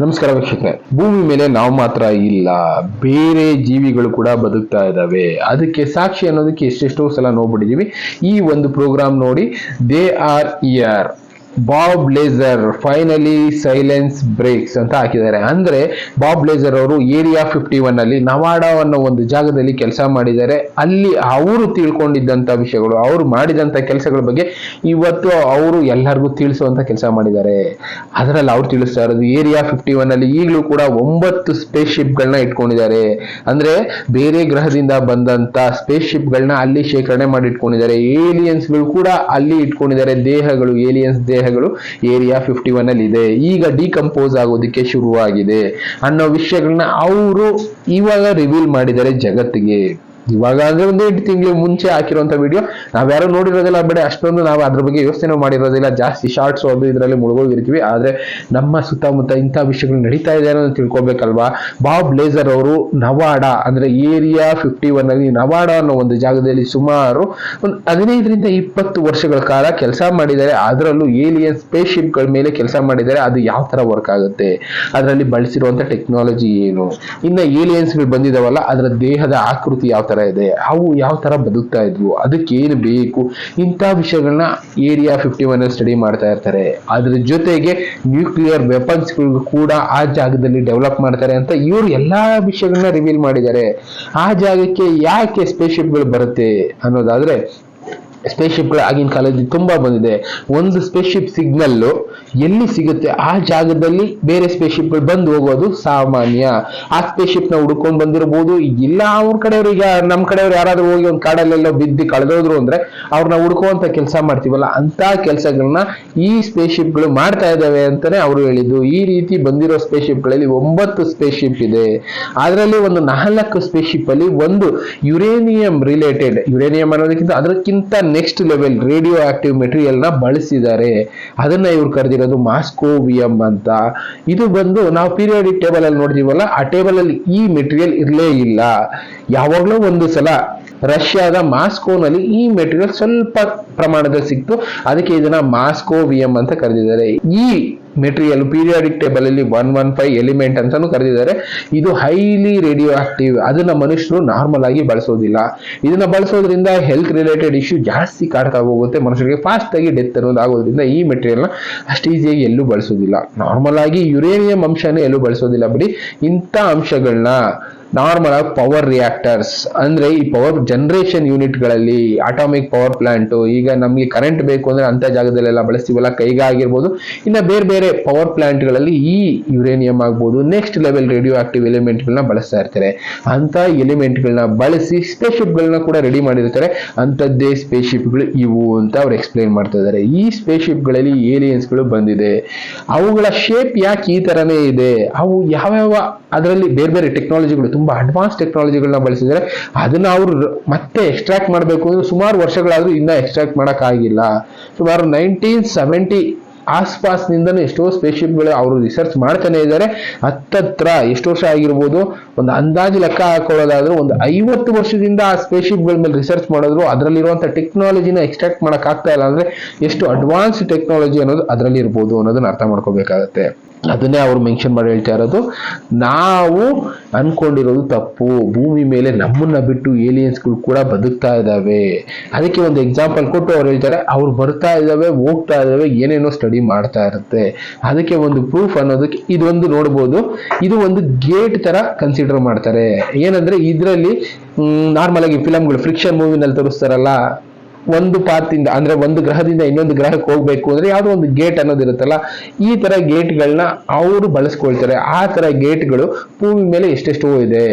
ನಮಸ್ಕಾರ ವೀಕ್ಷಕರೇ. ಭೂಮಿ ಮೇಲೆ ನಾವು ಮಾತ್ರ ಇಲ್ಲ, ಬೇರೆ ಜೀವಿಗಳು ಕೂಡ ಬದುಕ್ತಾ ಇದ್ದಾವೆ. ಅದಕ್ಕೆ ಸಾಕ್ಷಿ ಅನ್ನೋದಕ್ಕೆ ಎಷ್ಟೆಷ್ಟೋ ಸಲ ನೋಡ್ಬಿಟ್ಟಿದೀವಿ ಈ ಒಂದು ಪ್ರೋಗ್ರಾಮ್ ನೋಡಿ they are here Bob Lazar finally silence breaks ಅಂತ ಹಾಕಿದ್ದಾರೆ. ಅಂದ್ರೆ ಬಾಬ್ ಲೇಸರ್ ಅವರು ಏರಿಯಾ ಫಿಫ್ಟಿ ಒನ್ ಅಲ್ಲಿ ನವಾಡಾ ಅನ್ನೋ ಒಂದು ಜಾಗದಲ್ಲಿ ಕೆಲಸ ಮಾಡಿದ್ದಾರೆ. ಅಲ್ಲಿ ಅವರು ತಿಳ್ಕೊಂಡಿದ್ದಂತ ವಿಷಯಗಳು, ಅವರು ಮಾಡಿದಂತ ಕೆಲಸಗಳ ಬಗ್ಗೆ ಇವತ್ತು ಅವರು ಎಲ್ಲರಿಗೂ ತಿಳಿಸುವಂತ ಕೆಲಸ ಮಾಡಿದ್ದಾರೆ. ಅದರಲ್ಲಿ ಅವ್ರು ತಿಳಿಸ್ತಾ ಇರೋದು ಏರಿಯಾ ಫಿಫ್ಟಿ ಒನ್ ಅಲ್ಲಿ ಈಗಲೂ ಕೂಡ ಒಂಬತ್ತು ಸ್ಪೇಸ್ ಶಿಪ್ಗಳನ್ನ ಇಟ್ಕೊಂಡಿದ್ದಾರೆ. ಅಂದ್ರೆ ಬೇರೆ ಗ್ರಹದಿಂದ ಬಂದಂತ ಸ್ಪೇಸ್ ಶಿಪ್ಗಳನ್ನ ಅಲ್ಲಿ ಶೇಖರಣೆ ಮಾಡಿ ಇಟ್ಕೊಂಡಿದ್ದಾರೆ ಏಲಿಯನ್ಸ್ಗಳು ಕೂಡ ಅಲ್ಲಿ ಇಟ್ಕೊಂಡಿದ್ದಾರೆ. ದೇಹಗಳು ಏಲಿಯನ್ಸ್ ದೇಹಗಳು ಏರಿಯಾ ಫಿಫ್ಟಿ ಒನ್ ಅಲ್ಲಿ ಇದೆ. ಈಗ ಡಿಕಂಪೋಸ್ ಆಗೋದಕ್ಕೆ ಶುರುವಾಗಿದೆ. ಅನ್ನೋ ವಿಷಯಗಳನ್ನ ಅವರು ಇವಾಗ ರಿವೀಲ್ ಮಾಡಿದ್ದಾರೆ ಜಗತ್ತಿಗೆ. ಇವಾಗ ಅಂದ್ರೆ ಒಂದು ಎಂಟು ತಿಂಗಳು ಮುಂಚೆ ಹಾಕಿರುವಂತ ವಿಡಿಯೋ ನಾವ್ಯಾರು ನೋಡಿರೋದಿಲ್ಲ ಬೇಡ ಅಷ್ಟೊಂದು ನಾವು ಅದ್ರ ಬಗ್ಗೆ ಯೋಚನೆ ಮಾಡಿರೋದಿಲ್ಲ. ಜಾಸ್ತಿ ಶಾರ್ಟ್ಸ್ ಅದು ಇದರಲ್ಲಿ ಮುಳುಗೋಗಿರ್ತೀವಿ. ಆದ್ರೆ ನಮ್ಮ ಸುತ್ತಮುತ್ತ ಇಂಥ ವಿಷಯಗಳು ನಡೀತಾ ಇದೆ ಅನ್ನೋದು ತಿಳ್ಕೊಬೇಕಲ್ವಾ? ಬಾಬ್ ಲೇಸರ್ ಅವರು ನವಾಡಾ, ಅಂದ್ರೆ ಏರಿಯಾ ಫಿಫ್ಟಿ ಒನ್ ಅಲ್ಲಿ ನವಾಡಾ ಅನ್ನೋ ಒಂದು ಜಾಗದಲ್ಲಿ ಸುಮಾರು ಒಂದು ಹದಿನೈದರಿಂದ ಇಪ್ಪತ್ತು ವರ್ಷಗಳ ಕಾಲ ಕೆಲಸ ಮಾಡಿದ್ದಾರೆ. ಅದರಲ್ಲೂ ಏಲಿಯನ್ ಸ್ಪೇಸ್ ಶಿಪ್ಗಳ ಮೇಲೆ ಕೆಲಸ ಮಾಡಿದ್ದಾರೆ. ಅದು ಯಾವ ತರ ವರ್ಕ್ ಆಗುತ್ತೆ? ಅದರಲ್ಲಿ ಬಳಸಿರುವಂತ ಟೆಕ್ನಾಲಜಿ ಏನು? ಇನ್ನ ಏಲಿಯನ್ಸ್ ಬಂದಿದಾವಲ್ಲ, ಅದರ ದೇಹದ ಆಕೃತಿ ಯಾವ ತರ ಇದೆ. ಅವು ಯಾವ ತರ ಬದುಕ್ತಾ ಇದ್ವು? ಅದಕ್ಕೆ ಏನು ಬೇಕು? ಇಂಥ ವಿಷಯಗಳನ್ನ ಏರಿಯಾ ಫಿಫ್ಟಿ ಒನ್ ಸ್ಟಡಿ ಮಾಡ್ತಾ ಇರ್ತಾರೆ. ಅದ್ರ ಜೊತೆಗೆ ನ್ಯೂಕ್ಲಿಯರ್ ವೆಪನ್ಸ್ ಕೂಡ ಆ ಜಾಗದಲ್ಲಿ ಡೆವಲಪ್ ಮಾಡ್ತಾರೆ ಅಂತ ಇವರು ಎಲ್ಲಾ ವಿಷಯಗಳನ್ನ ರಿವೀಲ್ ಮಾಡಿದ್ದಾರೆ. ಆ ಜಾಗಕ್ಕೆ ಯಾಕೆ ಸ್ಪೇಸ್ ಶಿಪ್ಗಳು ಬರುತ್ತೆ ಅನ್ನೋದಾದ್ರೆ ಸ್ಪೇಸ್ ಶಿಪ್ಗಳು ಆಗಿನ ಕಾಲದಲ್ಲಿ ತುಂಬಾ ಬಂದಿದೆ. ಒಂದು ಸ್ಪೇಸ್ ಶಿಪ್ ಸಿಗ್ನಲ್ ಎಲ್ಲಿ ಸಿಗುತ್ತೆ? ಆ ಜಾಗದಲ್ಲಿ ಬೇರೆ ಸ್ಪೇಸ್ ಶಿಪ್ಗಳು ಬಂದು ಹೋಗೋದು ಸಾಮಾನ್ಯ. ಆ ಸ್ಪೇಸ್ನ ಹುಡ್ಕೊಂಡ್ ಬಂದಿರಬಹುದು ಇಲ್ಲ, ಅವ್ರ ಕಡೆಯವ್ರು ಈಗ ನಮ್ ಕಡೆಯವ್ರು ಯಾರಾದ್ರೂ ಹೋಗಿ ಒಂದು ಕಾಡಲ್ಲೆಲ್ಲ ಬಿದ್ದು ಕಳೆದೋದ್ರು ಅಂದ್ರೆ ಅವ್ರನ್ನ ಹುಡ್ಕುವಂತ ಕೆಲಸ ಮಾಡ್ತೀವಲ್ಲ ಅಂತ ಕೆಲಸಗಳನ್ನ ಈ ಸ್ಪೇಸ್ ಶಿಪ್ಗಳು ಮಾಡ್ತಾ ಇದ್ದಾವೆ ಅಂತಾನೆ ಅವರು ಹೇಳಿದ್ದು. ಈ ರೀತಿ ಬಂದಿರೋ ಸ್ಪೇಸ್ ಶಿಪ್ಗಳಲ್ಲಿ ಒಂಬತ್ತು ಸ್ಪೇಸ್ ಶಿಪ್ ಇದೆ. ಅದರಲ್ಲಿ ಒಂದು ನಾಲ್ಕು ಸ್ಪೇಸ್ ಶಿಪ್ ಅಲ್ಲಿ ಒಂದು ಯುರೇನಿಯಂ ರಿಲೇಟೆಡ್ ಯುರೇನಿಯಂ ಅನ್ನೋದಕ್ಕಿಂತ ಅದಕ್ಕಿಂತ ನೆಕ್ಸ್ಟ್ ಲೆವೆಲ್ ರೇಡಿಯೋ ಆಕ್ಟಿವ್ ಮೆಟೀರಿಯಲ್ನ ಬಳಸಿದ್ದಾರೆ. ಅದನ್ನ ಇವ್ರು ಕರೆದಿರೋದು ಮಾಸ್ಕೋವಿಯಂ ಅಂತ. ಇದು ಬಂದು ನಾವು ಪೀರಿಯಾಡಿಕ್ ಟೇಬಲ್ ಅಲ್ಲಿ ನೋಡ್ತೀವಲ್ಲ, ಆ ಟೇಬಲ್ ಅಲ್ಲಿ ಈ ಮೆಟೀರಿಯಲ್ ಇರಲೇ ಇಲ್ಲ. ಯಾವಾಗ್ಲೂ ಒಂದು ಸಲ ರಷ್ಯಾದ ಮಾಸ್ಕೋನಲ್ಲಿ ಈ ಮೆಟೀರಿಯಲ್ ಸ್ವಲ್ಪ ಪ್ರಮಾಣದಲ್ಲಿ ಸಿಕ್ತು. ಅದಕ್ಕೆ ಇದನ್ನ ಮಾಸ್ಕೋವಿಯಂ ಅಂತ ಕರೆದಿದ್ದಾರೆ. ಈ ಮೆಟೀರಿಯಲ್ ಪೀರಿಯಾಡಿಕ್ ಟೇಬಲ್ ಅಲ್ಲಿ ಒನ್ ಒನ್ ಫೈವ್ ಎಲಿಮೆಂಟ್ ಅಂತಾನು ಕರೆದಿದ್ದಾರೆ. ಇದು ಹೈಲಿ ರೇಡಿಯೋ ಆಕ್ಟಿವ್ ಅದನ್ನ ಮನುಷ್ಯರು ನಾರ್ಮಲ್ ಆಗಿ ಬಳಸೋದಿಲ್ಲ. ಇದನ್ನ ಬಳಸೋದ್ರಿಂದ ಹೆಲ್ತ್ ರಿಲೇಟೆಡ್ ಇಶ್ಯೂ ಜಾಸ್ತಿ ಕಾಡ್ತಾ ಹೋಗುತ್ತೆ. ಮನುಷ್ಯರಿಗೆ ಫಾಸ್ಟ್ ಆಗಿ ಡೆತ್ ಅನ್ನೋದು ಆಗೋದ್ರಿಂದ ಈ ಮೆಟೀರಿಯಲ್ನ ಅಷ್ಟು ಈಸಿಯಾಗಿ ಎಲ್ಲೂ ಬಳಸೋದಿಲ್ಲ. ನಾರ್ಮಲ್ ಆಗಿ ಯುರೇನಿಯಂ ಅಂಶನೇ ಎಲ್ಲೂ ಬಳಸೋದಿಲ್ಲ ಬಿಡಿ. ಇಂಥ ಅಂಶಗಳನ್ನ ನಾರ್ಮಲ್ ಆಗಿ ಪವರ್ ರಿಯಾಕ್ಟರ್ಸ್ ಅಂದ್ರೆ ಈ ಪವರ್ ಜನರೇಷನ್ ಯೂನಿಟ್ಗಳಲ್ಲಿ ಅಟಾಮಿಕ್ ಪವರ್ ಪ್ಲಾಂಟ್ ಈಗ ನಮಗೆ ಕರೆಂಟ್ ಬೇಕು ಅಂದ್ರೆ ಅಂತ ಜಾಗದಲ್ಲೆಲ್ಲ ಬಳಸ್ತೀವಲ್ಲ ಕೈಗ ಆಗಿರ್ಬೋದು ಇನ್ನ ಬೇರೆ ಬೇರೆ ಪವರ್ ಪ್ಲಾಂಟ್ಗಳಲ್ಲಿ ಈ ಯುರೇನಿಯಂ ಆಗ್ಬೋದು next level radioactive element ಗಳನ್ನ ಬಳಸ್ತಾ ಇರ್ತಾರೆ. ಅಂತ ಎಲಿಮೆಂಟ್ ಗಳನ್ನ ಬಳಸಿ ಸ್ಪೇಸ್ ಶಿಪ್ ಗಳನ್ನ ಕೂಡ ರೆಡಿ ಮಾಡಿರ್ತಾರೆ. ಅಂತದ್ದೇ ಸ್ಪೇಸ್ ಶಿಪ್ಗಳು ಇವು ಅಂತ ಅವ್ರು ಎಕ್ಸ್ಪ್ಲೈನ್ ಮಾಡ್ತಾ ಇದ್ದಾರೆ ಈ ಸ್ಪೇಸ್ ಶಿಪ್ಗಳಲ್ಲಿ ಏಲಿಯನ್ಸ್ಗಳು ಬಂದಿದೆ. ಅವುಗಳ ಶೇಪ್ ಯಾಕೆ ಈ ತರನೇ ಇದೆ? ಅವು ಯಾವ್ಯಾವ, ಅದರಲ್ಲಿ ಬೇರೆ ಬೇರೆ ಟೆಕ್ನಾಲಜಿಗಳು ತುಂಬಾ ಅಡ್ವಾನ್ಸ್ ಟೆಕ್ನಾಲಜಿಗಳನ್ನ ಬಳಸಿದರೆ ಅದನ್ನ ಅವರು ಮತ್ತೆ ಎಕ್ಸ್ಟ್ರಾಕ್ಟ್ ಮಾಡಬೇಕು ಅಂದ್ರೆ ಸುಮಾರು ವರ್ಷಗಳಾದ್ರೂ ಇನ್ನ ಎಕ್ಸ್ಟ್ರಾಕ್ಟ್ ಮಾಡಕ್ ಆಗಿಲ್ಲ ಸುಮಾರು ನೈನ್ಟೀನ್ ಸೆವೆಂಟಿ ಆಸ್ಪಾಸ್ನಿಂದನೂ ಎಷ್ಟೋ ಸ್ಪೇಸ್ಶಿಪ್ಗಳು ಅವರು ರಿಸರ್ಚ್ ಮಾಡ್ತಾನೆ ಇದ್ದಾರೆ. ಹತ್ತತ್ರ ಎಷ್ಟು ವರ್ಷ ಆಗಿರ್ಬೋದು, ಒಂದು ಅಂದಾಜು ಲೆಕ್ಕ ಹಾಕೊಳ್ಳೋದಾದ್ರೂ ಒಂದು ಐವತ್ತು ವರ್ಷದಿಂದ ಆ ಸ್ಪೇಸ್ಶಿಪ್ಗಳ ಮೇಲೆ ರಿಸರ್ಚ್ ಮಾಡಿದ್ರು ಅದರಲ್ಲಿರುವಂಥ ಟೆಕ್ನಾಲಜಿನ ಎಕ್ಸ್ಟ್ರಾಕ್ಟ್ ಮಾಡೋಕ್ಕಾಗ್ತಾ ಇಲ್ಲ ಅಂದ್ರೆ ಎಷ್ಟು ಅಡ್ವಾನ್ಸ್ ಟೆಕ್ನಾಲಜಿ ಅನ್ನೋದು ಅದರಲ್ಲಿ ಇರ್ಬೋದು ಅನ್ನೋದನ್ನ ಅರ್ಥ ಮಾಡ್ಕೋಬೇಕಾಗತ್ತೆ. ಅದನ್ನೇ ಅವ್ರು ಮೆನ್ಷನ್ ಮಾಡಿ ಹೇಳ್ತಾ ಇರೋದು. ನಾವು ಅನ್ಕೊಂಡಿರೋದು ತಪ್ಪು. ಭೂಮಿ ಮೇಲೆ ನಮ್ಮನ್ನ ಬಿಟ್ಟು ಏಲಿಯನ್ಸ್ಗಳು ಕೂಡ ಬದುಕ್ತಾ ಇದ್ದಾವೆ. ಅದಕ್ಕೆ ಒಂದು ಎಕ್ಸಾಂಪಲ್ ಕೊಟ್ಟು ಅವ್ರು ಹೇಳ್ತಾರೆ, ಅವ್ರು ಬರ್ತಾ ಇದ್ದಾವೆ, ಹೋಗ್ತಾ ಇದ್ದಾವೆ, ಏನೇನೋ ಸ್ಟಡಿ ಮಾಡ್ತಾ ಇರುತ್ತೆ. ಅದಕ್ಕೆ ಒಂದು ಪ್ರೂಫ್ ಅನ್ನೋದಕ್ಕೆ ಇದೊಂದು ನೋಡ್ಬೋದು. ಇದು ಒಂದು ಗೇಟ್ ತರ ಕನ್ಸಿಡರ್ ಮಾಡ್ತಾರೆ. ಏನಂದ್ರೆ ಇದರಲ್ಲಿ ನಾರ್ಮಲ್ ಆಗಿ ಫಿಲಮ್ಗಳು ಫ್ರಿಕ್ಷನ್ ಮೂವಿನಲ್ಲಿ ತೋರಿಸ್ತಾರಲ್ಲ ಒಂದು ಪಾತಿಂದ ಅಂದ್ರೆ ಒಂದು ಗ್ರಹದಿಂದ ಇನ್ನೊಂದು ಗ್ರಹಕ್ಕೆ ಹೋಗ್ಬೇಕು ಅಂದ್ರೆ ಯಾವ್ದೋ ಒಂದು ಗೇಟ್ ಅನ್ನೋದು ಇರುತ್ತಲ್ಲ, ಈ ತರ ಗೇಟ್ಗಳನ್ನ ಅವರು ಬಳಸ್ಕೊಳ್ತಾರೆ. ಆ ತರ ಗೇಟ್ಗಳು ಭೂಮಿ ಮೇಲೆ ಎಷ್ಟೆಷ್ಟೋ ಇದೆ.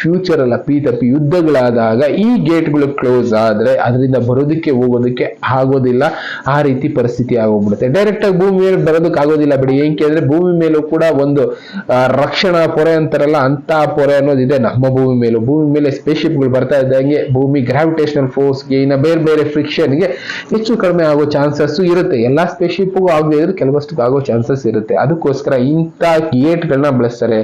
ಫ್ಯೂಚರ್ ಅಲ್ಲ ಪಿ ತಪ್ಪಿ ಯುದ್ಧಗಳಾದಾಗ ಈ ಗೇಟ್ಗಳು ಕ್ಲೋಸ್ ಆದ್ರೆ ಅದರಿಂದ ಬರೋದಕ್ಕೆ ಹೋಗೋದಕ್ಕೆ ಆಗೋದಿಲ್ಲ. ಆ ರೀತಿ ಪರಿಸ್ಥಿತಿ ಆಗೋಗ್ಬಿಡುತ್ತೆ. ಡೈರೆಕ್ಟ್ ಆಗಿ ಭೂಮಿ ಮೇಲೆ ಬರೋದಕ್ಕೆ ಆಗೋದಿಲ್ಲ ಬಿಡಿ. ಏನಕ್ಕೆ ಅಂದ್ರೆ ಭೂಮಿ ಮೇಲೂ ಕೂಡ ಒಂದು ರಕ್ಷಣಾ ಪೊರೆ ಅಂತಾರಲ್ಲ ಅಂತ ಪೊರೆ ಅನ್ನೋದಿದೆ ನಮ್ಮ ಭೂಮಿ ಮೇಲೂ. ಭೂಮಿ ಮೇಲೆ ಸ್ಪೇಸ್ ಶಿಪ್ಗಳು ಬರ್ತಾ ಇದ್ದಂಗೆ ಭೂಮಿ ಗ್ರಾವಿಟೇಷನಲ್ ಫೋರ್ಸ್ಗೆ ಇನ್ನ ಬೇರೆ ಬೇರೆ ಫ್ರಿಕ್ಷನ್ಗೆ ಹೆಚ್ಚು ಕಡಿಮೆ ಆಗೋ ಚಾನ್ಸಸ್ ಇರುತ್ತೆ. ಎಲ್ಲ ಸ್ಪೇಸ್ಶಿಪ್ಗೂ ಆಗದೆ ಇದ್ರೆ ಕೆಲವಷ್ಟು ಆಗೋ ಚಾನ್ಸಸ್ ಇರುತ್ತೆ. ಅದಕ್ಕೋಸ್ಕರ ಇಂಥ ಗೇಟ್ಗಳನ್ನ ಬಳಸ್ತಾರೆ.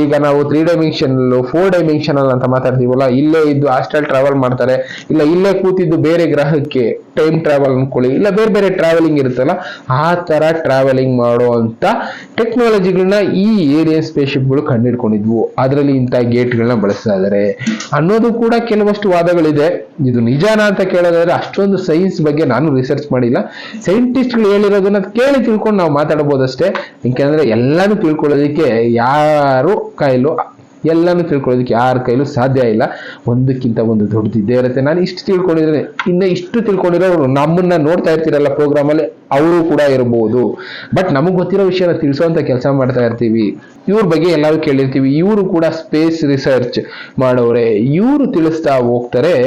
ಈಗ ನಾವು ತ್ರೀ ಡೈಮೆನ್ಷನಲ್ ಫೋರ್ ಡೈಮೆನ್ಷನಲ್ ಅಂತ ಮಾತಾಡ್ತೀವಲ್ಲ, ಇಲ್ಲೇ ಇದ್ದು ಆಸ್ಟ್ರಲ್ ಟ್ರಾವೆಲ್ ಮಾಡ್ತಾರೆ. ಇಲ್ಲ, ಇಲ್ಲೇ ಕೂತಿದ್ದು ಬೇರೆ ಗ್ರಹಕ್ಕೆ. ಟೈಮ್ ಟ್ರಾವೆಲ್ ಅನ್ಕೊಳ್ಳಿ, ಇಲ್ಲ ಬೇರೆ ಬೇರೆ ಟ್ರಾವೆಲಿಂಗ್ ಇರುತ್ತಲ್ಲ, ಆ ತರ ಟ್ರಾವೆಲಿಂಗ್ ಮಾಡುವಂತ ಟೆಕ್ನಾಲಜಿಗಳನ್ನ ಈ ಏರಿಯನ್ ಸ್ಪೇಸ್ಶಿಪ್ಗಳು ಕಂಡಿಡ್ಕೊಂಡಿದ್ವು. ಅದರಲ್ಲಿ ಇಂಥ ಗೇಟ್ಗಳನ್ನ ಬಳಸ್ತಾ ಇದ್ದಾರೆ ಅನ್ನೋದು ಕೂಡ ಕೆಲವಷ್ಟು ವಾದಗಳಿದೆ. ಇದು ನಿಜಾನ ಅಂತ ಕೇಳೋದಾದ್ರೆ ಅಷ್ಟೊಂದು ಸೈನ್ಸ್ ಬಗ್ಗೆ ನಾನು ರಿಸರ್ಚ್ ಮಾಡಿಲ್ಲ. ಸೈಂಟಿಸ್ಟ್ಗಳು ಹೇಳಿರೋದನ್ನ ಕೇಳಿ ತಿಳ್ಕೊಂಡು ನಾವು ಮಾತಾಡಬಹುದಷ್ಟೇ ಯಾಕೆಂದ್ರೆ ಎಲ್ಲಾನು ತಿಳ್ಕೊಳ್ಳೋದಿಕ್ಕೆ ಯಾರು, ಕೈಲೂ ಎಲ್ಲಾನು ತಿಳ್ಕೊಳ್ಳೋದಕ್ಕೆ ಯಾರ ಕೈಲೂ ಸಾಧ್ಯ ಇಲ್ಲ. ಒಂದಕ್ಕಿಂತ ಒಂದು ದೊಡ್ಡದಿದ್ದೇ ಇರುತ್ತೆ. ನಾನು ಇಷ್ಟು ತಿಳ್ಕೊಂಡಿದ್ರೆ ಇನ್ನು ಇಷ್ಟು ತಿಳ್ಕೊಂಡಿರೋರು ನಮ್ಮನ್ನ ನೋಡ್ತಾ ಇರ್ತೀರಲ್ಲ ಪ್ರೋಗ್ರಾಮಲ್ಲಿ ಅವರು ಕೂಡ ಇರಬಹುದು ಬಟ್ ನಮಗೆ ಗೊತ್ತಿರೋ ವಿಷಯನ ತಿಳಿಸುವಂತ ಕೆಲಸ ಮಾಡ್ತಾ ಇರ್ತೀವಿ. ಇವ್ರ ಬಗ್ಗೆ ಎಲ್ಲರೂ ಕೇಳಿರ್ತೀವಿ. ಇವರು ಕೂಡ ಸ್ಪೇಸ್ ರಿಸರ್ಚ್ ಮಾಡೋರೆ. ಇವರು ತಿಳಿಸ್ತಾ ಹೋಗ್ತಾರೆ.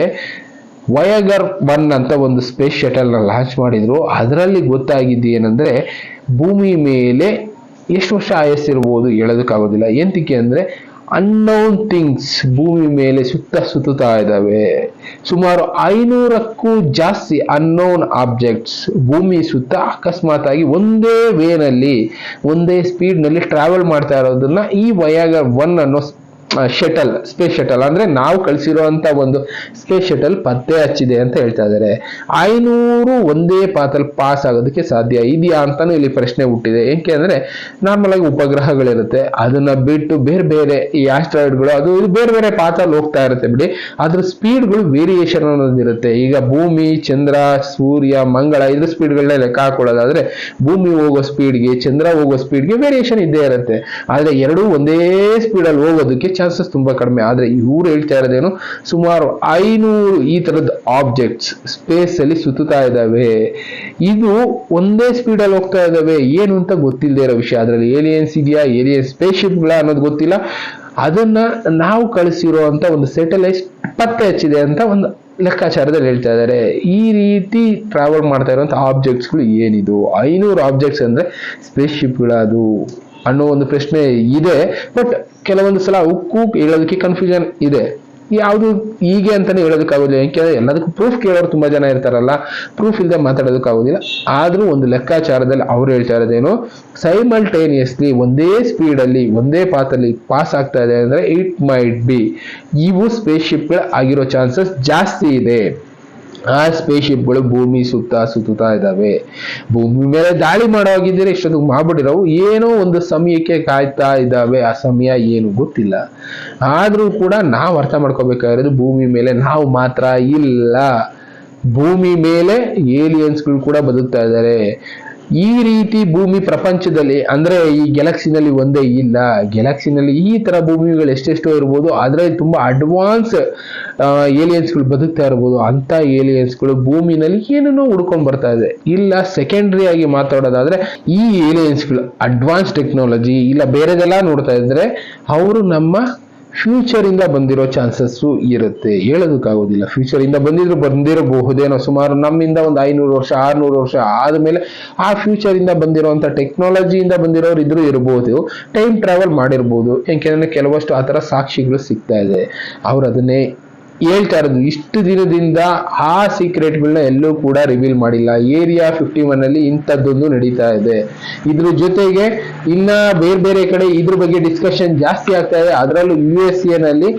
ವಯಗರ್ ಒನ್ ಅಂತ ಒಂದು ಸ್ಪೇಸ್ ಶಟಲ್ನ ಲಾಂಚ್ ಮಾಡಿದ್ರು. ಅದರಲ್ಲಿ ಗೊತ್ತಾಗಿದ್ದು ಏನಂದ್ರೆ, ಭೂಮಿ ಮೇಲೆ ಎಷ್ಟು ವರ್ಷ ಆಯಸ್ಸಿರ್ಬೋದು ಹೇಳೋದಕ್ಕಾಗೋದಿಲ್ಲ. ಎಂತಕ್ಕೆ ಅಂದ್ರೆ ಅನ್ನೌನ್ ಥಿಂಗ್ಸ್ ಭೂಮಿ ಮೇಲೆ ಸುತ್ತ ಸುತ್ತುತ್ತಾ ಇದ್ದಾವೆ. ಸುಮಾರು ಐನೂರಕ್ಕೂ ಜಾಸ್ತಿ ಅನ್ನೋನ್ ಆಬ್ಜೆಕ್ಟ್ಸ್ ಭೂಮಿ ಸುತ್ತ ಅಕಸ್ಮಾತ್ ಆಗಿ ಒಂದೇ ವೇನಲ್ಲಿ ಒಂದೇ ಸ್ಪೀಡ್ನಲ್ಲಿ ಟ್ರಾವೆಲ್ ಮಾಡ್ತಾ ಇರೋದನ್ನ ಈ ವಯಾಗರ್ ಒನ್ ಅನ್ನೋ ಶಟಲ್ ಸ್ಪೇಸ್ ಶಟಲ್ ಅಂದ್ರೆ ನಾವು ಕಳಿಸಿರುವಂತ ಒಂದು ಸ್ಪೇಸ್ ಶಟಲ್ ಪತ್ತೆ ಹಚ್ಚಿದೆ ಅಂತ ಹೇಳ್ತಾ ಇದ್ದಾರೆ. ಐನೂರು ಒಂದೇ ಪಾತಲ್ಲಿ ಪಾಸ್ ಆಗೋದಕ್ಕೆ ಸಾಧ್ಯ ಇದೆಯಾ ಅಂತಾನು ಇಲ್ಲಿ ಪ್ರಶ್ನೆ ಹುಟ್ಟಿದೆ. ಏಕೆ ಅಂದ್ರೆ ನಾರ್ಮಲ್ ಆಗಿ ಉಪಗ್ರಹಗಳಿರುತ್ತೆ. ಅದನ್ನ ಬಿಟ್ಟು ಬೇರೆ ಬೇರೆ ಈ ಆಸ್ಟ್ರಾಯ್ಡ್ಗಳು ಅದು ಬೇರೆ ಬೇರೆ ಪಾತಲ್ಲಿ ಹೋಗ್ತಾ ಇರುತ್ತೆ ಬಿಡಿ. ಅದ್ರ ಸ್ಪೀಡ್ಗಳು ವೇರಿಯೇಷನ್ ಅನ್ನೋದಿರುತ್ತೆ. ಈಗ ಭೂಮಿ, ಚಂದ್ರ, ಸೂರ್ಯ, ಮಂಗಳ ಇದ್ರ ಸ್ಪೀಡ್ಗಳನ್ನ ಲೆಕ್ಕ ಹಾಕೊಳ್ಳೋದಾದ್ರೆ ಭೂಮಿ ಹೋಗೋ ಸ್ಪೀಡ್ಗೆ ಚಂದ್ರ ಹೋಗೋ ಸ್ಪೀಡ್ಗೆ ವೇರಿಯೇಷನ್ ಇದ್ದೇ ಇರುತ್ತೆ. ಆದ್ರೆ ಎರಡೂ ಒಂದೇ ಸ್ಪೀಡಲ್ಲಿ ಹೋಗೋದಕ್ಕೆ ಚಾನ್ಸಸ್ ತುಂಬಾ ಕಡಿಮೆ. ಆದ್ರೆ ಇವರು ಹೇಳ್ತಾ ಇರೋದೇನು ಸುಮಾರು ಐನೂರು ಈ ತರದ ಆಬ್ಜೆಕ್ಟ್ಸ್ ಸ್ಪೇಸ್ ಅಲ್ಲಿ ಸುತ್ತುತ್ತಾ ಇದ್ದಾವೆ. ಇದು ಒಂದೇ ಸ್ಪೀಡ್ ಅಲ್ಲಿ ಹೋಗ್ತಾ ಇದ್ದಾವೆ. ಏನು ಅಂತ ಗೊತ್ತಿಲ್ಲದೆ ಇರೋ ವಿಷಯ. ಅದರಲ್ಲಿ ಏಲಿಯನ್ಸ್ ಇದೆಯಾ? ಏಲಿಯನ್ ಶಿಪ್ಗಳ ಅನ್ನೋದು ಗೊತ್ತಿಲ್ಲ. ಅದನ್ನ ನಾವು ಕಳಿಸಿರುವಂತ ಒಂದು ಸ್ಯಾಟಲೈಟ್ ಪತ್ತೆ ಹಚ್ಚಿದೆ ಅಂತ ಒಂದು ಲೆಕ್ಕಾಚಾರದಲ್ಲಿ ಹೇಳ್ತಾ ಇದ್ದಾರೆ. ಈ ರೀತಿ ಟ್ರಾವೆಲ್ ಮಾಡ್ತಾ ಇರುವಂತ ಆಬ್ಜೆಕ್ಟ್ಸ್ಗಳು ಏನಿದು? ಐನೂರು ಆಬ್ಜೆಕ್ಟ್ಸ್ ಅಂದ್ರೆ ಸ್ಪೇಸ್ ಅದು ಅನ್ನೋ ಒಂದು ಪ್ರಶ್ನೆ ಇದೆ. ಬಟ್ ಕೆಲವೊಂದು ಸಲ ಉಕ್ಕು ಹೇಳೋದಕ್ಕೆ ಕನ್ಫ್ಯೂಷನ್ ಇದೆ. ಯಾವುದು ಹೀಗೆ ಅಂತಾನೆ ಹೇಳೋದಕ್ಕಾಗೋದಿಲ್ಲ. ಯಾಕೆಂದ್ರೆ ಎಲ್ಲದಕ್ಕೂ ಪ್ರೂಫ್ ಕೇಳೋರು ತುಂಬಾ ಜನ ಇರ್ತಾರಲ್ಲ. ಪ್ರೂಫ್ ಇಲ್ಲದೆ ಮಾತಾಡೋದಕ್ಕಾಗೋದಿಲ್ಲ. ಆದರೂ ಒಂದು ಲೆಕ್ಕಾಚಾರದಲ್ಲಿ ಅವ್ರು ಹೇಳ್ತಾ ಇರೋದೇನು ಸೈಮಲ್ಟೇನಿಯಸ್ಲಿ ಒಂದೇ ಸ್ಪೀಡ್ ಅಲ್ಲಿ, ಒಂದೇ ಪಾತಲ್ಲಿ ಪಾಸ್ ಆಗ್ತಾ ಇದೆ ಅಂದ್ರೆ ಇಟ್ ಮೈಟ್ ಬಿ ಇವು ಸ್ಪೇಸ್ ಶಿಪ್ಗಳು ಆಗಿರೋ ಚಾನ್ಸಸ್ ಜಾಸ್ತಿ ಇದೆ. ಆ ಸ್ಪೇಸ್ ಶಿಪ್ಗಳು ಭೂಮಿ ಸುತ್ತ ಸುತ್ತುತ್ತಾ ಇದ್ದಾವೆ. ಭೂಮಿ ಮೇಲೆ ದಾಳಿ ಮಾಡೋಗಿದ್ದೀರಿ ಇಷ್ಟೊತ್ತಿಗೆ ಮಾಡ್ಬಿಟ್ಟಿರೋ ಏನೋ ಒಂದು ಸಮಯಕ್ಕೆ ಕಾಯ್ತಾ ಇದ್ದಾವೆ. ಆ ಸಮಯ ಏನು ಗೊತ್ತಿಲ್ಲ. ಆದರೂ ಕೂಡ ನಾವು ಅರ್ಥ ಮಾಡ್ಕೋಬೇಕಾಗಿರೋದು ಭೂಮಿ ಮೇಲೆ ನಾವು ಮಾತ್ರ ಇಲ್ಲ. ಭೂಮಿ ಮೇಲೆ ಏಲಿಯನ್ಸ್ಗಳು ಕೂಡ ಬದುಕ್ತಾ ಇದ್ದಾರೆ. ಈ ರೀತಿ ಭೂಮಿ ಪ್ರಪಂಚದಲ್ಲಿ, ಅಂದ್ರೆ ಈ ಗ್ಯಾಲಕ್ಸಿನಲ್ಲಿ ಒಂದೇ ಇಲ್ಲ. ಗ್ಯಾಲಕ್ಸಿನಲ್ಲಿ ಈ ತರ ಭೂಮಿಗಳು ಎಷ್ಟೆಷ್ಟೋ ಇರ್ಬೋದು ಅದರಲ್ಲಿ ತುಂಬಾ ಅಡ್ವಾನ್ಸ್ ಏಲಿಯನ್ಸ್ಗಳು ಬದುಕ್ತಾ ಇರ್ಬೋದು. ಅಂತ ಏಲಿಯನ್ಸ್ಗಳು ಭೂಮಿನಲ್ಲಿ ಏನನ್ನೋ ಹುಡ್ಕೊಂಡ್ ಬರ್ತಾ ಇದೆ. ಇಲ್ಲ ಸೆಕೆಂಡ್ರಿ ಆಗಿ ಮಾತಾಡೋದಾದ್ರೆ, ಈ ಏಲಿಯನ್ಸ್ಗಳು ಅಡ್ವಾನ್ಸ್ ಟೆಕ್ನಾಲಜಿ ಇಲ್ಲ ಬೇರೆದೆಲ್ಲ ನೋಡ್ತಾ ಇದ್ರೆ, ಅವರು ನಮ್ಮ ಫ್ಯೂಚರ್ ಇಂದ ಬಂದಿರೋ ಚಾನ್ಸಸ್ ಇರುತ್ತೆ. ಹೇಳೋದಕ್ಕಾಗೋದಿಲ್ಲ. ಫ್ಯೂಚರ್ ಇಂದ ಬಂದಿದ್ರು ಬಂದಿರಬಹುದೇನೋ ಸುಮಾರು ನಮ್ಮಿಂದ ಒಂದು ಐನೂರು ವರ್ಷ, ಆರ್ನೂರು ವರ್ಷ ಆದಮೇಲೆ ಆ ಫ್ಯೂಚರ್ ಇಂದ ಬಂದಿರುವಂತ ಟೆಕ್ನಾಲಜಿಯಿಂದ ಬಂದಿರೋರು ಇದ್ರು ಇರಬಹುದು ಟೈಮ್ ಟ್ರಾವೆಲ್ ಮಾಡಿರ್ಬೋದು. ಏಕೆಂದ್ರೆ ಕೆಲವಷ್ಟು ಆ ಥರ ಸಾಕ್ಷಿಗಳು ಸಿಗ್ತಾ ಇದೆ. ಅವ್ರು ಅದನ್ನೇ ಹೇಳ್ತಾ ಇರೋದು, ಇಷ್ಟು ದಿನದಿಂದ ಆ ಸೀಕ್ರೆಟ್ಗಳನ್ನ ಎಲ್ಲೂ ಕೂಡ ರಿವೀಲ್ ಮಾಡಿಲ್ಲ. ಏರಿಯಾ ಫಿಫ್ಟಿ ಒನ್ ಅಲ್ಲಿ ಇಂಥದ್ದೊಂದು ನಡೀತಾ ಇದೆ. ಇದ್ರ ಜೊತೆಗೆ ಇನ್ನ ಬೇರೆ ಬೇರೆ ಕಡೆ ಇದ್ರ ಬಗ್ಗೆ ಡಿಸ್ಕಷನ್ ಜಾಸ್ತಿ ಆಗ್ತಾ ಇದೆ. ಅದರಲ್ಲೂ ಯು ಎಸ್ ಎ ನಲ್ಲಿ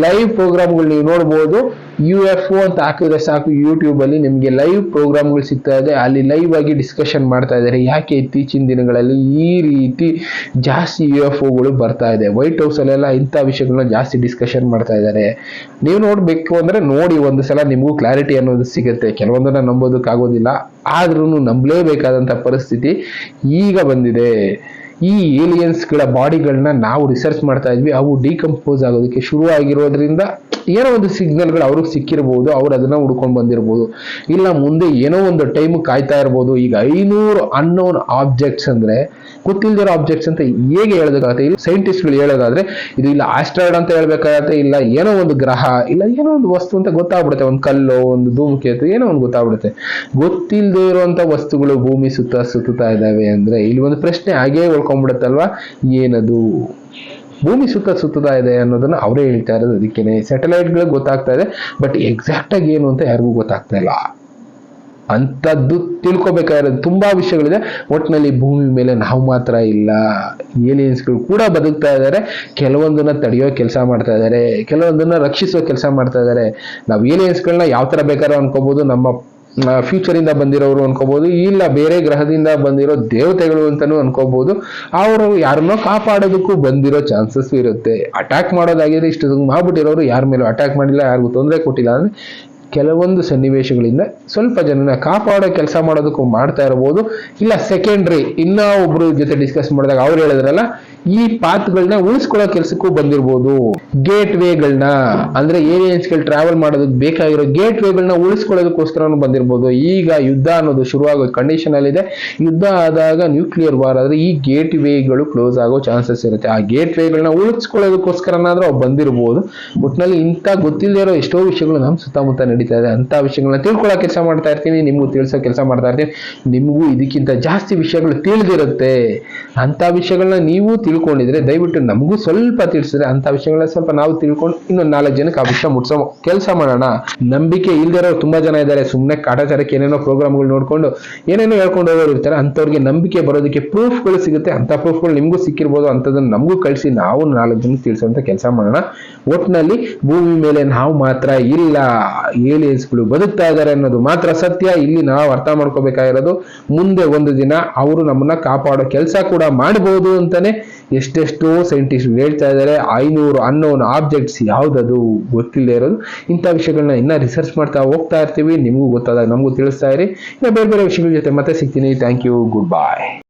ಲೈವ್ ಪ್ರೋಗ್ರಾಮ್ಗಳು ನೀವು ನೋಡ್ಬೋದು. ಯು ಎಫ್ ಒ ಅಂತ ಹಾಕಿದ್ರೆ ಸಾಕು ಯೂಟ್ಯೂಬಲ್ಲಿ ನಿಮ್ಗೆ ಲೈವ್ ಪ್ರೋಗ್ರಾಮ್ಗಳು ಸಿಗ್ತಾ ಇದೆ. ಅಲ್ಲಿ ಲೈವ್ ಆಗಿ ಡಿಸ್ಕಷನ್ ಮಾಡ್ತಾ ಇದ್ದಾರೆ. ಯಾಕೆ ಇತ್ತೀಚಿನ ದಿನಗಳಲ್ಲಿ ಈ ರೀತಿ ಜಾಸ್ತಿ ಯು ಎಫ್ ಒಗಳು ಬರ್ತಾ ಇದೆ? ವೈಟ್ ಹೌಸ್ ಅಲ್ಲೆಲ್ಲ ಇಂಥ ವಿಷಯಗಳನ್ನ ಜಾಸ್ತಿ ಡಿಸ್ಕಷನ್ ಮಾಡ್ತಾ ಇದ್ದಾರೆ. ನೀವು ನೋಡ್ಬೇಕು ಅಂದ್ರೆ ನೋಡಿ, ಒಂದು ಸಲ ನಿಮಗೂ ಕ್ಲಾರಿಟಿ ಅನ್ನೋದು ಸಿಗುತ್ತೆ. ಕೆಲವೊಂದನ್ನ ನಂಬೋದಕ್ಕಾಗೋದಿಲ್ಲ ಆದ್ರೂ ನಂಬಲೇಬೇಕಾದಂತ ಪರಿಸ್ಥಿತಿ ಈಗ ಬಂದಿದೆ. ಈ ಏಲಿಯನ್ಸ್ಗಳ ಬಾಡಿಗಳನ್ನ ನಾವು ರಿಸರ್ಚ್ ಮಾಡ್ತಾ ಇದ್ವಿ. ಅವು ಡಿಕಂಪೋಸ್ ಆಗೋದಕ್ಕೆ ಶುರು ಆಗಿರೋದ್ರಿಂದ ಏನೋ ಒಂದು ಸಿಗ್ನಲ್ಗಳು ಅವ್ರಿಗೆ ಸಿಕ್ಕಿರ್ಬೋದು, ಅವ್ರು ಅದನ್ನ ಹುಡ್ಕೊಂಡು ಬಂದಿರ್ಬೋದು. ಇಲ್ಲ, ಮುಂದೆ ಏನೋ ಒಂದು ಟೈಮ್ ಕಾಯ್ತಾ ಇರ್ಬೋದು. ಈಗ ಐನೂರು ಅನ್ನೋನ್ ಆಬ್ಜೆಕ್ಟ್ಸ್ ಅಂದ್ರೆ ಗೊತ್ತಿಲ್ದಿರೋ ಆಬ್ಜೆಕ್ಟ್ಸ್ ಅಂತ ಹೇಗೆ ಹೇಳೋದಕ್ಕಾಗುತ್ತೆ? ಇಲ್ಲಿ ಸೈಂಟಿಸ್ಟ್ಗಳು ಹೇಳೋದಾದ್ರೆ, ಇದು ಇಲ್ಲ ಆಸ್ಟ್ರಾಯ್ಡ್ ಅಂತ ಹೇಳ್ಬೇಕಾಗತ್ತೆ, ಇಲ್ಲ ಏನೋ ಒಂದು ಗ್ರಹ, ಇಲ್ಲ ಏನೋ ಒಂದು ವಸ್ತು ಅಂತ ಗೊತ್ತಾಗ್ಬಿಡುತ್ತೆ. ಒಂದು ಕಲ್ಲು, ಒಂದು ಧೂಮಕೇತು ಏನೋ ಒಂದು ಗೊತ್ತಾಗ್ಬಿಡುತ್ತೆ. ಗೊತ್ತಿಲ್ಲದೆ ಇರುವಂತ ವಸ್ತುಗಳು ಭೂಮಿ ಸುತ್ತ ಸುತ್ತಾ ಇದ್ದಾವೆ ಅಂದ್ರೆ ಇಲ್ಲಿ ಒಂದು ಪ್ರಶ್ನೆ ಹಾಗೇ ಉಳ್ಕೊಂಡ್ಬಿಡುತ್ತಲ್ವಾ? ಏನದು? ಭೂಮಿ ಸುತ್ತ ಸುತ್ತುತ್ತಾ ಇದೆ ಅನ್ನೋದನ್ನ ಅವರೇ ಹೇಳ್ತಾ ಇರೋದು. ಅದಕ್ಕೇನೆ ಸ್ಯಾಟಲೈಟ್ಗಳಿಗೆ ಗೊತ್ತಾಗ್ತಾ ಇದೆ ಬಟ್ ಎಕ್ಸಾಕ್ಟ್ ಆಗಿ ಏನು ಅಂತ ಯಾರಿಗೂ ಗೊತ್ತಾಗ್ತಾ ಇಲ್ಲ. ಅಂಥದ್ದು ತಿಳ್ಕೊಬೇಕಾಗಿರೋದು. ತುಂಬಾ ವಿಷಯಗಳಿದೆ. ಒಟ್ಟಿನಲ್ಲಿ ಭೂಮಿ ಮೇಲೆ ನಾವು ಮಾತ್ರ ಇಲ್ಲ. ಏಲಿಯನ್ಸ್ಗಳು ಕೂಡ ಬದುಕ್ತಾ ಇದ್ದಾರೆ. ಕೆಲವೊಂದನ್ನ ತಡೆಯೋ ಕೆಲಸ ಮಾಡ್ತಾ ಇದ್ದಾರೆ. ಕೆಲವೊಂದನ್ನ ರಕ್ಷಿಸೋ ಕೆಲಸ ಮಾಡ್ತಾ ಇದ್ದಾರೆ. ನಾವು ಏಲಿಯನ್ಸ್ಗಳನ್ನ ಯಾವ ತರ ಬೇಕಾದ್ರೂ ಅನ್ಕೋಬಹುದು ನಮ್ಮ ಫ್ಯೂಚರ್ ಇಂದ ಬಂದಿರೋರು ಅನ್ಕೋಬಹುದು ಇಲ್ಲ ಬೇರೆ ಗ್ರಹದಿಂದ ಬಂದಿರೋ ದೇವತೆಗಳು ಅಂತಾನೂ ಅನ್ಕೋಬಹುದು ಅವರು ಯಾರನ್ನೋ ಕಾಪಾಡೋದಕ್ಕೂ ಬಂದಿರೋ ಚಾನ್ಸಸ್ ಇರುತ್ತೆ. ಅಟ್ಯಾಕ್ ಮಾಡೋದಾಗಿದ್ರೆ ಇಷ್ಟು ಮಾಡ್ಬಿಟ್ಟಿರೋರು ಯಾರ ಮೇಲೂ ಅಟ್ಯಾಕ್ ಮಾಡಿಲ್ಲ, ಯಾರಿಗೂ ತೊಂದರೆ ಕೊಟ್ಟಿಲ್ಲ ಅಂದ್ರೆ ಕೆಲವೊಂದು ಸನ್ನಿವೇಶಗಳಿಂದ ಸ್ವಲ್ಪ ಜನನ ಕಾಪಾಡೋ ಕೆಲಸ ಮಾಡೋದಕ್ಕೂ ಮಾಡ್ತಾ ಇರಬಹುದು ಇಲ್ಲ ಸೆಕೆಂಡ್ರಿ ಇನ್ನ ಒಬ್ರು ಜೊತೆ ಡಿಸ್ಕಸ್ ಮಾಡಿದಾಗ ಅವ್ರು ಹೇಳಿದ್ರಲ್ಲ, ಈ ಪಾತ್ಗಳನ್ನ ಉಳಿಸ್ಕೊಳ್ಳೋ ಕೆಲಸಕ್ಕೂ ಬಂದಿರ್ಬೋದು. ಗೇಟ್ ವೇಗಳನ್ನ ಅಂದ್ರೆ ಏರಿಯನ್ಸ್ಗಳು ಟ್ರಾವೆಲ್ ಮಾಡೋದಕ್ಕೆ ಬೇಕಾಗಿರೋ ಗೇಟ್ ವೇಗಳನ್ನ ಉಳಿಸ್ಕೊಳ್ಳೋದಕ್ಕೋಸ್ಕರನೂ ಬಂದಿರ್ಬೋದು. ಈಗ ಯುದ್ಧ ಅನ್ನೋದು ಶುರುವಾಗೋ ಕಂಡೀಷನ್ ಅಲ್ಲಿ ಇದೆ ಯುದ್ಧ ಆದಾಗ ನ್ಯೂಕ್ಲಿಯರ್ ವಾರ್ ಆದ್ರೆ ಈ ಗೇಟ್ ವೇಗಳು ಕ್ಲೋಸ್ ಆಗೋ ಚಾನ್ಸಸ್ ಇರುತ್ತೆ. ಆ ಗೇಟ್ ವೇಗಳನ್ನ ಉಳಿಸ್ಕೊಳ್ಳೋದಕ್ಕೋಸ್ಕರನಾದ್ರೂ ಅವ್ರು ಬಂದಿರ್ಬೋದು. ಒಟ್ಟಿನಲ್ಲಿ ಇಂಥ ಗೊತ್ತಿಲ್ಲದೆ ಇರೋ ಎಷ್ಟೋ ವಿಷಯಗಳು ನಮ್ಮ ಸುತ್ತಮುತ್ತ ನಡೀತಾ ಇದೆ ಅಂತ ವಿಷಯಗಳನ್ನ ತಿಳ್ಕೊಳ್ಳೋ ಕೆಲಸ ಮಾಡ್ತಾ ಇರ್ತೀನಿ, ನಿಮಗೂ ತಿಳಿಸೋ ಕೆಲಸ ಮಾಡ್ತಾ ಇರ್ತೀನಿ. ನಿಮಗೂ ಇದಕ್ಕಿಂತ ಜಾಸ್ತಿ ವಿಷಯಗಳು ತಿಳಿದಿರುತ್ತೆ. ಅಂತ ವಿಷಯಗಳನ್ನ ನೀವು ತಿಳ್ಕೊಂಡಿದ್ರೆ ದಯವಿಟ್ಟು ನಮಗೂ ಸ್ವಲ್ಪ ತಿಳಿಸಿದ್ರೆ ಅಂತ ವಿಷಯಗಳನ್ನ ಸ್ವಲ್ಪ ನಾವು ತಿಳ್ಕೊಂಡು ಇನ್ನೊಂದು ನಾಲ್ಕು ಜನಕ್ಕೆ ಆ ವಿಷಯ ಮುಟ್ಸೋ ಕೆಲಸ ಮಾಡೋಣ. ನಂಬಿಕೆ ಇಲ್ದಿರೋ ತುಂಬಾ ಜನ ಇದ್ದಾರೆ. ಸುಮ್ಮನೆ ಕಾಟಾಚಾರಕ್ಕೆ ಏನೇನೋ ಪ್ರೋಗ್ರಾಮ್ಗಳು ನೋಡ್ಕೊಂಡು ಏನೇನೋ ಹೇಳ್ಕೊಂಡು ಹೋಗೋರು ಇರ್ತಾರೆ. ಅಂಥವ್ರಿಗೆ ನಂಬಿಕೆ ಬರೋದಕ್ಕೆ ಪ್ರೂಫ್ಗಳು ಸಿಗುತ್ತೆ. ಅಂತ ಪ್ರೂಫ್ಗಳು ನಿಮಗೂ ಸಿಕ್ಕಿರ್ಬೋದು. ಅಂಥದ್ದನ್ನು ನಮಗೂ ಕಳಿಸಿ ನಾವು ನಾಲ್ಕು ಜನಕ್ಕೆ ತಿಳಿಸುವಂತ ಕೆಲಸ ಮಾಡೋಣ. ಒಟ್ಟಿನಲ್ಲಿ ಭೂಮಿ ಮೇಲೆ ನಾವು ಮಾತ್ರ ಇಲ್ಲ. ಏಲಿಯನ್ಸ್ಗಳು ಬದುಕ್ತಾ ಇದ್ದಾರೆ ಅನ್ನೋದು ಮಾತ್ರ ಸತ್ಯ. ಇಲ್ಲಿ ನಾವು ಅರ್ಥ ಮಾಡ್ಕೋಬೇಕಾಗಿರೋದು ಮುಂದೆ ಒಂದು ದಿನ ಅವರು ನಮ್ಮನ್ನ ಕಾಪಾಡೋ ಕೆಲಸ ಕೂಡ ಮಾಡಬಹುದು ಅಂತಾನೆ ಎಷ್ಟೆಷ್ಟೋ ಸೈಂಟಿಸ್ಟ್ ಹೇಳ್ತಾ ಇದ್ದಾರೆ. ಐನೂರು ಅನ್ನೋನ್ ಆಬ್ಜೆಕ್ಟ್ಸ್ ಯಾವ್ದದು ಗೊತ್ತಿಲ್ಲದೆ ಇರೋದು. ಇಂಥ ವಿಷಯಗಳನ್ನ ಇನ್ನ ರಿಸರ್ಚ್ ಮಾಡ್ತಾ ಹೋಗ್ತಾ ಇರ್ತೀವಿ. ನಿಮಗೂ ಗೊತ್ತಾದಾಗ ನಮಗೂ ತಿಳಿಸ್ತಾ ಇರಿ. ಇನ್ನು ಬೇರೆ ಬೇರೆ ವಿಷಯಗಳ ಜೊತೆ ಮತ್ತೆ ಸಿಗ್ತೀನಿ. Thank you good bye